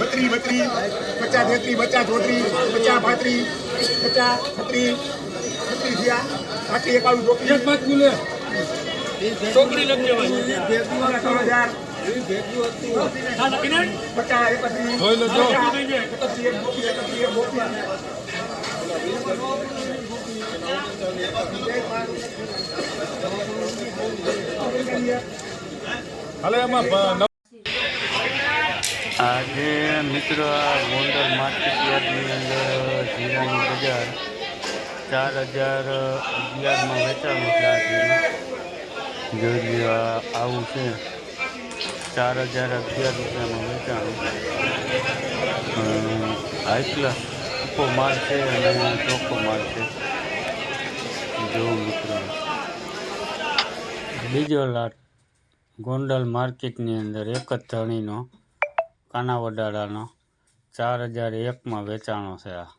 એકત્રીસ બત્રી પચાસ તેત્રી પચાસ ચોત્રીસ પચાસ પાંત્રીસ પચાસ છત્રીસ છત્રીસ થયા. પાંત્રીસ એકાવન ચોત્રીસ છોકરી લખજો ભાઈ ત્રણ હજાર પચાસ એકત્રીસ પચાસ, એકત્રીસ આજે મિત્રો આ ગોંડલ માર્કેટ યાર્ડની અંદર જીરાની બજાર ચાર હજાર અગિયારમાં વેચાણું છે આ જીરું જોઈ લો આ આવું છે ચાર હજાર અગિયાર રૂપિયામાં વેચાણું હાઈ ક્લાસ ટૂંકો માલ છે અને ચોખ્ખો માલ છે જો મિત્રો બીજો લાટ ગોંડલ માર્કેટની અંદર એક જ ધણીનો કાનાવડાળાનો ચાર હજાર એકમાં વેચાણો છે આ